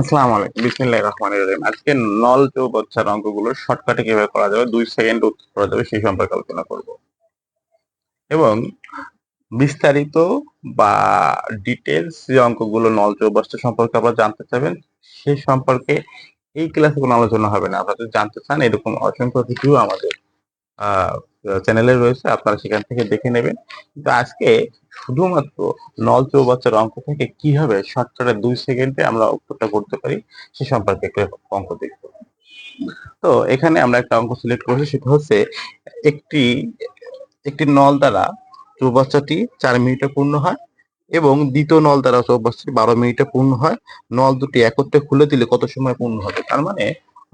আসসালামু আলাইকুম। বিসমিল্লাহ রহমান রহিম। আজকে নল অঙ্কগুলো শর্টকাটে কীভাবে করা যাবে সেকেন্ড উত্তর করা যাবে, সেই সম্পর্কে আলোচনা করব। এবং বিস্তারিত বা ডিটেলস যে অঙ্কগুলো নল চৌবাচ্চা সম্পর্কে আপনারা জানতে চাবেন সে সম্পর্কে এই ক্লাসে কোনো আলোচনা হবে না। আপনারা যদি জানতে চান, এরকম অসংখ্য ভিডিও আমাদের চ্যানেলে রয়েছে, আপনারা সেখান থেকে দেখে নেবেন। কিন্তু আজকে শুধুমাত্র নল চৌবাচ্চার অঙ্ক থেকে কীভাবে শর্টকাটে দুই সেকেন্ডে আমরা উত্তরটা করতে পারি, সে সম্পর্কে অঙ্ক দেখব। তো এখানে আমরা একটা অঙ্ক সিলেক্ট করেছি, সেটা হচ্ছে একটি একটি নল দ্বারা চৌবাচ্চাটি চার মিনিটে পূর্ণ হয় এবং দ্বিতীয় নল দ্বারা চৌবাচ্চাটি বারো মিনিটে পূর্ণ হয়। নল দুটি একত্রে খুলে দিলে কত সময় পূর্ণ হবে? তার মানে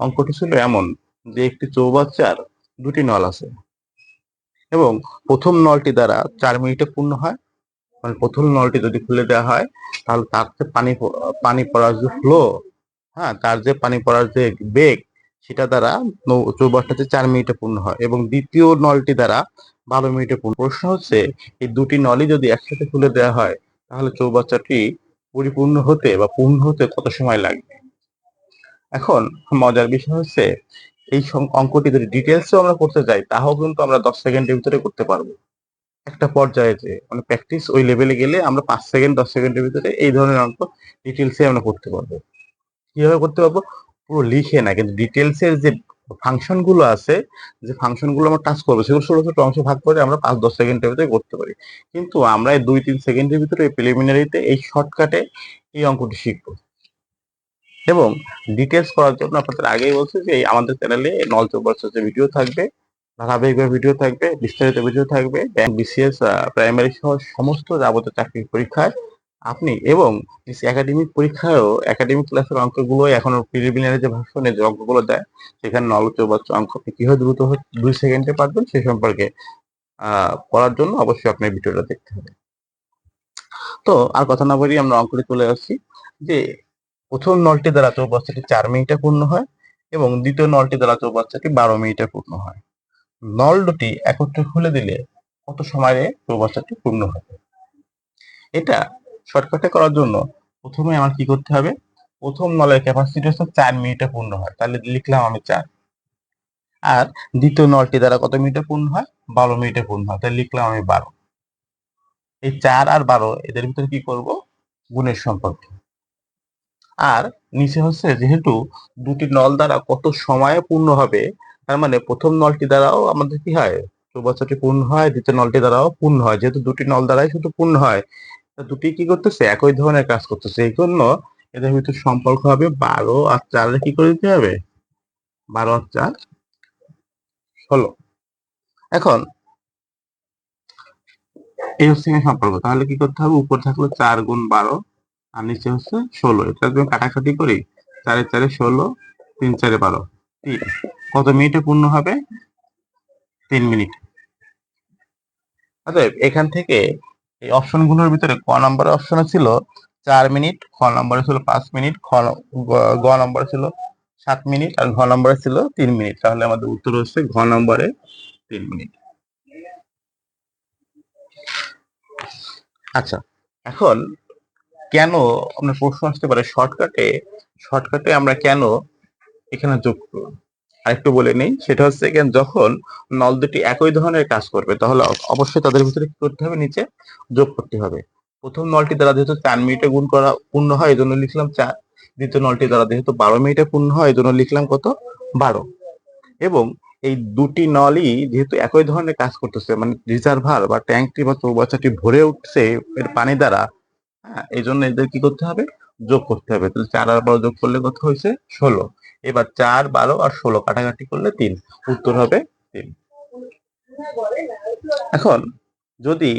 অঙ্কটি ছিল এমন যে একটি চৌবাচ্চার দুটি নল আছে। এবং প্রথম নলটি দ্বারা চার মিনিটে পূর্ণ হয়। মানে প্রথম নলটি যদি খুলে দেওয়া হয়, তাহলে তার যে পানি পানি পড়ার যে ফ্লো হ্যাঁ তার যে পানি পড়ার যে বেগ, সেটা দ্বারা চৌবাচ্চাটি চার মিনিটে পূর্ণ হয় এবং দ্বিতীয় নলটি দ্বারা বারো মিনিটে পূর্ণ প্রশ্ন হচ্ছে, এই দুটি নলই যদি একসাথে খুলে দেওয়া হয়, তাহলে চৌবাচ্চাটি পরিপূর্ণ হতে বা পূর্ণ হতে কত সময় লাগবে? এখন মজার বিষয় হচ্ছে এই অঙ্কটি যদি ডিটেলসও আমরা করতে যাই তাও কিন্তু আমরা দশ সেকেন্ডের ভিতরে করতে পারব। একটা পর্যায়ে যে মানে প্র্যাকটিস ওই লেভেলে গেলে আমরা পাঁচ সেকেন্ড, দশ সেকেন্ডের ভিতরে এই ধরনের অঙ্ক ডিটেলসে আমরা করতে পারব। কীভাবে করতে পারব? পুরো লিখে না, কিন্তু ডিটেলসের যে ফাংশনগুলো আছে, যে ফাংশনগুলো আমরা টাচ করব, সেগুলো ছোট ছোট অংশ ভাগ করে আমরা পাঁচ, দশ সেকেন্ডের ভিতরে করতে পারি। কিন্তু আমরা এই দুই, তিন সেকেন্ডের ভিতরে এই প্রিলিমিনারিতে এই শর্টকাটে এই অঙ্কটি শিখব। এবং ডিটেলস করার জন্য আপনাদের আগেই বলছি যে আমাদের চ্যানেলে নল চৌবাচ্চার যে ভিডিও থাকবে, ধারাবাহিকভাবে ভিডিও থাকবে, বিস্তারিত ভিডিও থাকবে ব্যাংক বিসিএস প্রাইমারি সহ সমস্ত যাবতীয় চাকরির পরীক্ষায় আপনি এবং একাডেমিক পরীক্ষায়ও একাডেমিক ক্লাসের অঙ্কগুলো এখন প্রিলিমিনারি যে ভাষণে যে অঙ্কগুলো দেয়, সেখানে নল চৌবাচ্চা অঙ্ক আপনি কীভাবে দ্রুত দুই সেকেন্ডে পারবেন সে সম্পর্কে করার জন্য অবশ্যই আপনার ভিডিওটা দেখতে হবে। তো আর কথা না বলি আমরা অঙ্কটি চলে আসছি যে প্রথম নলটি দ্বারা চৌবাচ্চাটি চার মিনিটে পূর্ণ হয় এবং দ্বিতীয় নলটি দ্বারা চৌবাচ্চাটি বারো মিনিটে পূর্ণ হয়। নল দুটি একত্রে খুলে দিলে কত সময়ে চৌবাচ্চাটি পূর্ণ হবে? এটা শর্টকাটে করার জন্য প্রথমে আমার কি করতে হবে? প্রথম নলের ক্যাপাসিটি হচ্ছে চার মিনিটে পূর্ণ হয়, তাহলে লিখলাম আমি চার। আর দ্বিতীয় নলটি দ্বারা কত মিনিটে পূর্ণ হয়? বারো মিনিটে পূর্ণ হয়, তাহলে লিখলাম আমি বারো। এই চার আর বারো, এদের ভিতরে কি করব? গুণের সম্পর্ক। আর নিচে হচ্ছে যেহেতু দুটি নল দ্বারা কত সময়ে পূর্ণ হবে, তার মানে প্রথম নলটি দ্বারাও আমাদের কি হয়? চৌবাচ্চাটি পূর্ণ হয়, দ্বিতীয় নলটি দ্বারাও পূর্ণ হয়। যেহেতু দুটি নল দ্বারাই শুধু পূর্ণ হয় দুটি কি করতেছে? একই ধরনের কাজ করতেছে। এই জন্য এদের ভিতরে সম্পর্ক হবে বারো আর চারের কি করে দিতে হবে? বারো আর চার, ষোলো। এখন এই হচ্ছে সম্পর্ক। তাহলে কি করতে হবে? উপর থাকল চার গুণ বারো আর নিচে হচ্ছে ষোলো। এটা যদি কাটাকাটি করি, চারে চারে ষোলো, তিন চারে বারো। কত মিনিটে পূর্ণ হবে? তিন মিনিট। অতএব এখান থেকে এই অপশনগুলোর ভিতরে ক নম্বরের অপশনে ছিল চার মিনিট, খ নম্বরে ছিল পাঁচ মিনিট, খ গ নম্বরে ছিল সাত মিনিট আর ঘ নম্বরে ছিল তিন মিনিট। তাহলে আমাদের উত্তর হচ্ছে ঘ নম্বরে তিন মিনিট। আচ্ছা এখন কেন আপনার প্রশ্ন আসতে পারে শর্টকাটে শর্টকাটে আমরা কেন এখানে যোগ করলাম? আরেকটু বলে নেই, সেটা হচ্ছে যখন নল দুটি একই ধরনের কাজ করবে, তাহলে অবশ্যই তাদের ভিতরে কি করতে হবে? নিচে যোগ করতে হবে। প্রথম নলটি দ্বারা যেহেতু চার মিনিটে গুণ করা পূর্ণ হয় এই জন্য লিখলাম চার। দ্বিতীয় নলটি দ্বারা যেহেতু বারো মিনিটে পূর্ণ হয় এই জন্য লিখলাম কত? বারো। এবং এই দুটি নলই যেহেতু একই ধরনের কাজ করতেছে মানে রিজার্ভার বা ট্যাঙ্কটি বা চৌবাচ্চাটি ভরে উঠছে, এর পানি দ্বারা হ্যাঁ এই জন্য এদের কি করতে হবে? যোগ করতে হবে। তাহলে চার আর বারো যোগ করলে কত হয়েছে? ষোলো। এবার চার, বারো আর ষোলো, কাটাকাটি করলে তিন। উত্তর হবে তিন। এখন যদি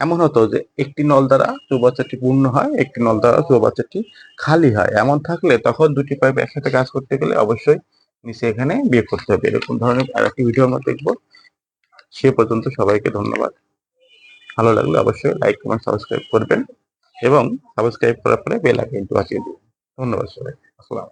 এমন হতো যে একটি নল দ্বারা চৌবাচ্চাটি পূর্ণ হয়, একটি নল দ্বারা চৌবাচ্চাটি খালি হয়, এমন থাকলে তখন দুটি পাইপ একসাথে কাজ করতে গেলে অবশ্যই নিচে এখানে বিয়োগ করতে হবে। এরকম ধরনের আর একটি ভিডিও আমরা দেখব। সে পর্যন্ত সবাইকে ধন্যবাদ। ভালো লাগলে অবশ্যই লাইক কমেন্ট সাবস্ক্রাইব করবেন। এবং সাবস্ক্রাইব করার পরে বেল আইকনটি বাঁচিয়ে দিন। ধন্যবাদ সবাই আসসালাম